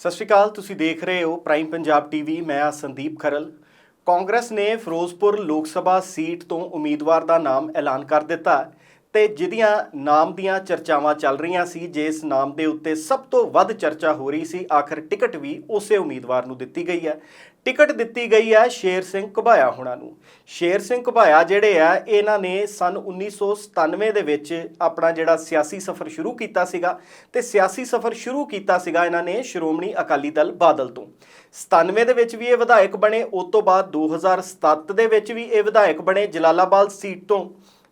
ਸਤਿ ਸ਼੍ਰੀ ਅਕਾਲ, ਤੁਸੀਂ ਦੇਖ ਰਹੇ ਹੋ ਪ੍ਰਾਈਮ ਪੰਜਾਬ ਟੀਵੀ ਮੈਂ ਆ ਸੰਦੀਪ ਖਰਲ। ਕਾਂਗਰਸ ਨੇ ਫਿਰੋਜ਼ਪੁਰ ਲੋਕ ਸਭਾ ਸੀਟ ਤੋਂ ਉਮੀਦਵਾਰ ਦਾ ਨਾਮ ਐਲਾਨ ਕਰ ਦਿੱਤਾ। ਤੇ ਜਿਹਦੀਆਂ ਨਾਮ ਦੀਆਂ ਚਰਚਾਵਾਂ ਚੱਲ ਰਹੀਆਂ ਸੀ, ਜਿਸ ਨਾਮ ਦੇ ਉੱਤੇ ਸਭ ਤੋਂ ਵੱਧ ਚਰਚਾ ਹੋ ਰਹੀ ਸੀ, ਆਖਰ ਟਿਕਟ ਵੀ ਉਸੇ ਉਮੀਦਵਾਰ ਨੂੰ ਦਿੱਤੀ ਗਈ ਹੈ। ਟਿਕਟ ਦਿੱਤੀ ਗਈ ਹੈ ਸ਼ੇਰ ਸਿੰਘ ਘੁਬਾਇਆ ਹੁਣਾਂ ਨੂੰ। ਸ਼ੇਰ ਸਿੰਘ ਘੁਬਾਇਆ ਜਿਹੜੇ ਆ, ਇਹਨਾਂ ਨੇ ਸਨ 1997 ਦੇ ਵਿੱਚ ਆਪਣਾ ਜਿਹੜਾ ਸਿਆਸੀ ਸਫ਼ਰ ਸ਼ੁਰੂ ਕੀਤਾ ਸੀਗਾ ਤੇ ਸਿਆਸੀ ਸਫ਼ਰ ਸ਼ੁਰੂ ਕੀਤਾ ਸੀਗਾ ਇਹਨਾਂ ਨੇ ਸ਼੍ਰੋਮਣੀ ਅਕਾਲੀ ਦਲ ਬਾਦਲ ਤੋਂ। 97 ਦੇ ਵਿੱਚ ਵੀ ਇਹ ਵਿਧਾਇਕ ਬਣੇ, ਉਸ ਤੋਂ ਬਾਅਦ 2007 ਦੇ ਵਿੱਚ ਵੀ ਇਹ ਵਿਧਾਇਕ ਬਣੇ ਜਲਾਲਾਬਾਦ ਸੀਟ ਤੋਂ।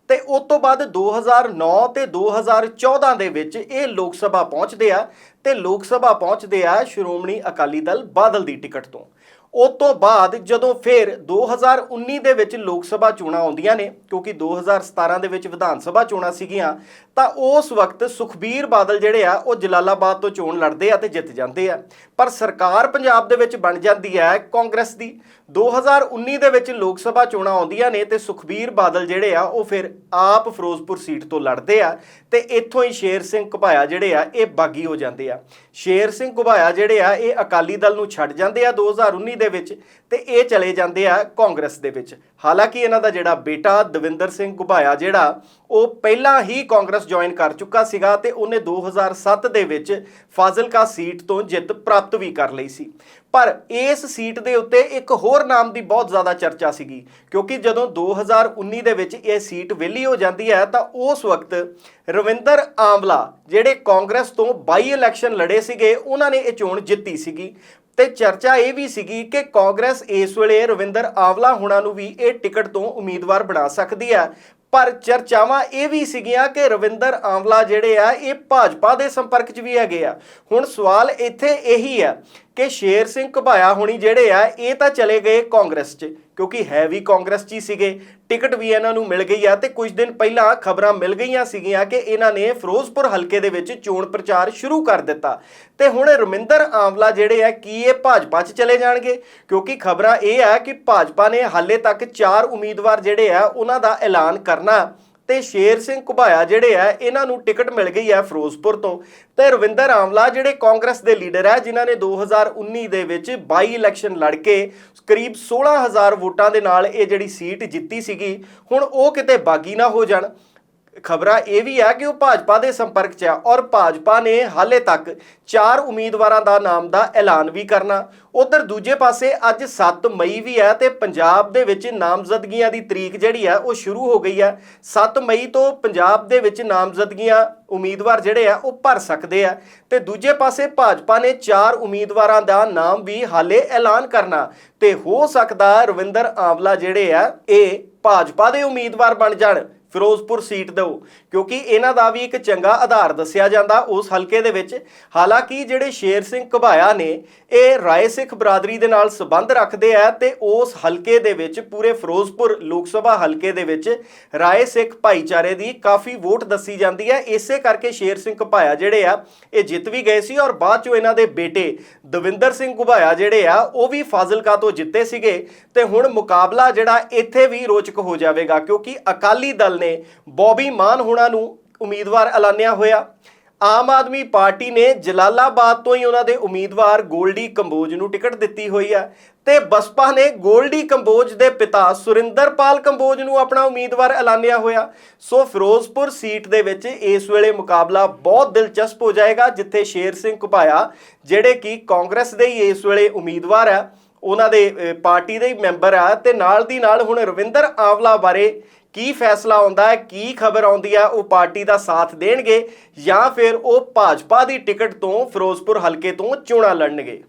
ਤੇ ਉਸ ਤੋਂ ਬਾਅਦ 2009 ਤੇ 2014 ਦੇ ਵਿੱਚ ਇਹ ਲੋਕ ਸਭਾ ਪਹੁੰਚਦੇ ਆ ਤੇ ਲੋਕ ਸਭਾ ਪਹੁੰਚਦੇ ਆ ਸ਼੍ਰੋਮਣੀ ਅਕਾਲੀ ਦਲ ਬਾਦਲ ਦੀ ਟਿਕਟ ਤੋਂ। ਉਸ ਤੋਂ ਬਾਅਦ ਜਦੋਂ ਫਿਰ 2019 ਦੇ ਵਿੱਚ ਲੋਕ ਸਭਾ ਚੋਣਾਂ ਆਉਂਦੀਆਂ ਨੇ, ਕਿਉਂਕਿ 2017 ਦੇ ਵਿੱਚ ਵਿਧਾਨ ਸਭਾ ਚੋਣਾਂ ਸੀਗੀਆਂ, ਤਾਂ ਉਸ ਵਕਤ ਸੁਖਬੀਰ ਬਾਦਲ ਜਿਹੜੇ ਆ, ਉਹ ਜਲਾਲਾਬਾਦ ਤੋਂ ਚੋਣ ਲੜਦੇ ਆ ਤੇ ਜਿੱਤ ਜਾਂਦੇ ਆ। ਪਰ ਸਰਕਾਰ ਪੰਜਾਬ ਦੇ ਵਿੱਚ ਬਣ ਜਾਂਦੀ ਹੈ ਕਾਂਗਰਸ ਦੀ। 2019 ਦੇ ਵਿੱਚ ਲੋਕ ਸਭਾ ਚੋਣਾਂ ਆਉਂਦੀਆਂ ਨੇ ਤੇ ਸੁਖਬੀਰ ਬਾਦਲ ਜਿਹੜੇ ਆ, ਉਹ ਫਿਰ ਆਪ ਫਿਰੋਜ਼ਪੁਰ ਸੀਟ ਤੋਂ ਲੜਦੇ ਆ ਤੇ ਇੱਥੋਂ ਹੀ ਸ਼ੇਰ ਸਿੰਘ ਘੁਬਾਇਆ ਜਿਹੜੇ ਆ, ਇਹ ਬਾਗੀ ਹੋ ਜਾਂਦੇ ਆ। ਸ਼ੇਰ ਸਿੰਘ ਘੁਬਾਇਆ ਜਿਹੜੇ ਆ, ਇਹ ਅਕਾਲੀ ਦਲ ਨੂੰ ਛੱਡ ਜਾਂਦੇ ਆ। 2019 ਦੇ ਵਿੱਚ ਤੇ ਇਹ ਚਲੇ ਜਾਂਦੇ ਆ ਕਾਂਗਰਸ ਦੇ ਵਿੱਚ। ਹਾਲਾਂਕਿ ਇਹਨਾਂ ਦਾ ਜਿਹੜਾ ਬੇਟਾ ਦਵਿੰਦਰ ਸਿੰਘ ਘੁਬਾਇਆ ਜਿਹੜਾ, ਉਹ ਪਹਿਲਾਂ ਹੀ ਕਾਂਗਰਸ ਜੁਆਇਨ ਕਰ ਚੁੱਕਾ ਸੀਗਾ ਤੇ ਉਹਨੇ 2007 ਦੇ ਵਿੱਚ ਫਾਜ਼ਿਲਕਾ ਸੀਟ ਤੋਂ ਜਿੱਤ ਪ੍ਰਾਪਤ ਵੀ ਕਰ ਲਈ ਸੀ। ਪਰ ਇਸ ਸੀਟ ਦੇ ਉੱਤੇ ਇੱਕ ਹੋਰ ਨਾਮ ਦੀ ਬਹੁਤ ਜ਼ਿਆਦਾ ਚਰਚਾ ਸੀਗੀ, ਕਿਉਂਕਿ ਜਦੋਂ 2019 ਦੇ ਵਿੱਚ ਇਹ ਸੀਟ ਵਿਹਲੀ ਹੋ ਜਾਂਦੀ ਹੈ, ਤਾਂ ਉਸ ਵਕਤ ਰਵਿੰਦਰ ਆਮਲਾ ਜਿਹੜੇ ਕਾਂਗਰਸ ਤੋਂ ਬਾਈ ਇਲੈਕਸ਼ਨ ਲੜੇ ਸੀਗੇ, ਉਹਨਾਂ ਨੇ ਇਹ ਚੋਣ ਜਿੱਤੀ ਸੀਗੀ। ਤੇ ਚਰਚਾ ਇਹ ਵੀ ਸੀਗੀ ਕਿ ਕਾਂਗਰਸ ਇਸ ਵੇਲੇ ਰਵਿੰਦਰ ਆਵਲਾ ਹੁਣਾਂ ਨੂੰ ਵੀ ਇਹ ਟਿਕਟ ਤੋਂ ਉਮੀਦਵਾਰ ਬਣਾ ਸਕਦੀ ਹੈ। ਪਰ ਚਰਚਾਵਾਂ ਇਹ ਵੀ ਸੀਗੀਆਂ ਕਿ ਰਵਿੰਦਰ ਆਂਵਲਾ ਜਿਹੜੇ ਆ, ਇਹ ਭਾਜਪਾ ਦੇ ਸੰਪਰਕ 'ਚ ਵੀ ਹੈਗੇ ਆ। ਹੁਣ ਸਵਾਲ ਇੱਥੇ ਇਹੀ ਆ ਕਿ ਸ਼ੇਰ ਸਿੰਘ ਘਬਾਇਆ ਹੋਣੀ ਜਿਹੜੇ ਆ, ਇਹ ਤਾਂ ਚਲੇ ਗਏ ਕਾਂਗਰਸ 'ਚ। ਕਿਉਂਕਿ ਹੈ ਵੀ ਕਾਂਗਰਸ 'ਚ ਹੀ ਸੀਗੇ। ਟਿਕਟ ਵੀ ਇਹਨਾਂ ਨੂੰ ਮਿਲ ਗਈ ਆ ਤੇ ਕੁਝ ਦਿਨ ਪਹਿਲਾਂ ਖਬਰਾਂ ਮਿਲ ਗਈਆਂ ਸੀਗੀਆਂ ਕਿ ਇਹਨਾਂ ਨੇ ਫਿਰੋਜ਼ਪੁਰ ਹਲਕੇ ਦੇ ਵਿੱਚ ਚੋਣ ਪ੍ਰਚਾਰ ਸ਼ੁਰੂ ਕਰ ਦਿੱਤਾ। ਤੇ ਹੁਣ ਰਮਿੰਦਰ ਆਮਲਾ ਜਿਹੜੇ ਆ, ਕੀ ਇਹ ਭਾਜਪਾ 'ਚ ਚਲੇ ਜਾਣਗੇ? ਕਿਉਂਕਿ ਖਬਰਾਂ ਇਹ ਆ ਕਿ ਭਾਜਪਾ ਨੇ ਹਾਲੇ ਤੱਕ ਚਾਰ ਉਮੀਦਵਾਰ ਜਿਹੜੇ ਆ, ਉਹਨਾਂ ਦਾ ਐਲਾਨ ਕਰਨਾ ਤੇ ਸ਼ੇਰ ਸਿੰਘ ਘੁਬਾਇਆ ਜਿਹੜੇ ਆ, ਇਹਨਾਂ ਨੂੰ ਟਿਕਟ ਮਿਲ ਗਈ ਹੈ ਫਿਰੋਜ਼ਪੁਰ ਤੋਂ। ਤੇ ਰਵਿੰਦਰ ਆਮਲਾ ਜਿਹੜੇ ਕਾਂਗਰਸ ਦੇ ਲੀਡਰ ਹੈ ਜਿਨ੍ਹਾਂ ਨੇ 2019 ਦੇ ਵਿੱਚ 22 ਇਲੈਕਸ਼ਨ ਲੜ ਕੇ ਕਰੀਬ 16000 ਵੋਟਾਂ ਦੇ ਨਾਲ ਇਹ ਜਿਹੜੀ ਸੀਟ ਜਿੱਤੀ ਸੀਗੀ, ਹੁਣ ਉਹ ਕਿਤੇ ਬਾਗੀ ਨਾ ਹੋ ਜਾਣ। ਖਬਰਾਂ ਇਹ ਵੀ ਹੈ ਕਿ ਉਹ ਭਾਜਪਾ ਦੇ ਸੰਪਰਕ 'ਚ ਆ ਔਰ ਭਾਜਪਾ ਨੇ ਹਾਲੇ ਤੱਕ ਚਾਰ ਉਮੀਦਵਾਰਾਂ ਦਾ ਨਾਮ ਦਾ ਐਲਾਨ ਵੀ ਕਰਨਾ। ਉਧਰ ਦੂਜੇ ਪਾਸੇ ਅੱਜ 7 ਮਈ ਵੀ ਹੈ ਤੇ ਪੰਜਾਬ ਦੇ ਵਿੱਚ ਨਾਮਜ਼ਦਗੀਆਂ ਦੀ ਤਰੀਕ ਜਿਹੜੀ ਹੈ ਉਹ ਸ਼ੁਰੂ ਹੋ ਗਈ ਹੈ 7 ਮਈ ਤੋਂ ਪੰਜਾਬ ਦੇ ਵਿੱਚ ਨਾਮਜ਼ਦਗੀਆਂ ਉਮੀਦਵਾਰ ਜਿਹੜੇ ਆ ਉਹ ਭਰ ਸਕਦੇ ਆ ਤੇ ਦੂਜੇ ਪਾਸੇ ਭਾਜਪਾ ਨੇ ਚਾਰ ਉਮੀਦਵਾਰਾਂ ਦਾ ਨਾਮ ਵੀ ਹਾਲੇ ਐਲਾਨ ਕਰਨਾ। ਤੇ ਹੋ ਸਕਦਾ ਰਵਿੰਦਰ ਆਵਲਾ ਜਿਹੜੇ ਆ, ਇਹ ਭਾਜਪਾ ਦੇ ਉਮੀਦਵਾਰ ਬਣ ਜਾਣ। ਫਿਰੋਜ਼ਪੁਰ ਸੀਟ ਦਿਓ, ਕਿਉਂਕਿ ਇਹਨਾਂ ਦਾ ਵੀ ਇੱਕ ਚੰਗਾ ਆਧਾਰ ਦੱਸਿਆ ਜਾਂਦਾ ਉਸ ਹਲਕੇ ਦੇ ਵਿੱਚ। ਹਾਲਾਂਕਿ ਜਿਹੜੇ ਸ਼ੇਰ ਸਿੰਘ ਘਬਾਇਆ ਨੇ, ਇਹ ਰਾਏ ਸਿੱਖ ਬਰਾਦਰੀ ਦੇ ਨਾਲ ਸੰਬੰਧ ਰੱਖਦੇ ਆ ਤੇ ਉਸ ਹਲਕੇ ਦੇ ਵਿੱਚ, ਪੂਰੇ ਫਿਰੋਜ਼ਪੁਰ ਲੋਕ ਸਭਾ ਹਲਕੇ ਦੇ ਵਿੱਚ ਰਾਏ ਸਿੱਖ ਭਾਈਚਾਰੇ ਦੀ ਕਾਫੀ ਵੋਟ ਦੱਸੀ ਜਾਂਦੀ ਹੈ। ਇਸੇ ਕਰਕੇ ਸ਼ੇਰ ਸਿੰਘ ਘਬਾਇਆ ਜਿਹੜੇ ਆ, ਇਹ ਜਿੱਤ ਵੀ ਗਏ ਸੀ ਔਰ ਬਾਅਦ ਚੋਂ ਇਹਨਾਂ ਦੇ ਬੇਟੇ ਦਵਿੰਦਰ ਸਿੰਘ ਘਬਾਇਆ ਜਿਹੜੇ ਆ, ਉਹ ਵੀ ਫਾਜ਼ਿਲਕਾ ਤੋਂ ਜਿੱਤੇ ਸੀਗੇ। ਤੇ ਹੁਣ ਮੁਕਾਬਲਾ ਜਿਹੜਾ, ਇੱਥੇ ਵੀ ਰੋਚਕ ਹੋ ਜਾਵੇਗਾ, ਕਿਉਂਕਿ ਅਕਾਲੀ ਦਲ ਨੇ ਬੌਬੀ ਮਾਨ ਹੋਣਾ ਨੂੰ ਉਮੀਦਵਾਰ ਐਲਾਨਿਆ ਹੋਇਆ। ਆਮ ਆਦਮੀ ਪਾਰਟੀ ਨੇ ਜਲਾਲਾਬਾਦ ਤੋਂ ਹੀ ਉਹਨਾਂ ਦੇ ਉਮੀਦਵਾਰ ਗੋਲਡੀ ਕੰਬੋਜ ਨੂੰ ਟਿਕਟ ਦਿੱਤੀ ਹੋਈ ਹੈ ਤੇ ਬਸਪਾ ਨੇ ਗੋਲਡੀ ਕੰਬੋਜ ਦੇ ਪਿਤਾ ਸੁਰਿੰਦਰਪਾਲ ਕੰਬੋਜ ਨੂੰ ਆਪਣਾ ਉਮੀਦਵਾਰ ਐਲਾਨਿਆ ਹੋਇਆ। ਸੋ ਫਿਰੋਜ਼ਪੁਰ ਸੀਟ ਦੇ ਵਿੱਚ ਇਸ ਵੇਲੇ ਮੁਕਾਬਲਾ ਬਹੁਤ ਦਿਲਚਸਪ ਹੋ ਜਾਏਗਾ, ਜਿੱਥੇ ਸ਼ੇਰ ਸਿੰਘ ਘੁਪਾਇਆ, ਜਿਹੜੇ ਕਿ ਕਾਂਗਰਸ ਦੇ ਹੀ ਇਸ ਵੇਲੇ ਉਮੀਦਵਾਰ ਆ ਉਹਨਾਂ ਦੇ ਪਾਰਟੀ ਦੇ ਹੀ ਮੈਂਬਰ ਆ ਤੇ ਨਾਲ ਦੀ ਨਾਲ ਹੁਣ ਰਵਿੰਦਰ ਆਵਲਾ ਬਾਰੇ ਕੀ ਫੈਸਲਾ ਆਉਂਦਾ ਹੈ, ਕੀ ਖਬਰ ਆਉਂਦੀ ਹੈ, ਉਹ ਪਾਰਟੀ ਦਾ ਸਾਥ ਦੇਣਗੇ ਜਾਂ ਫਿਰ ਉਹ ਭਾਜਪਾ ਦੀ ਟਿਕਟ ਤੋਂ ਫਿਰੋਜ਼ਪੁਰ ਹਲਕੇ ਤੋਂ ਚੋਣਾਂ ਲੜਨਗੇ।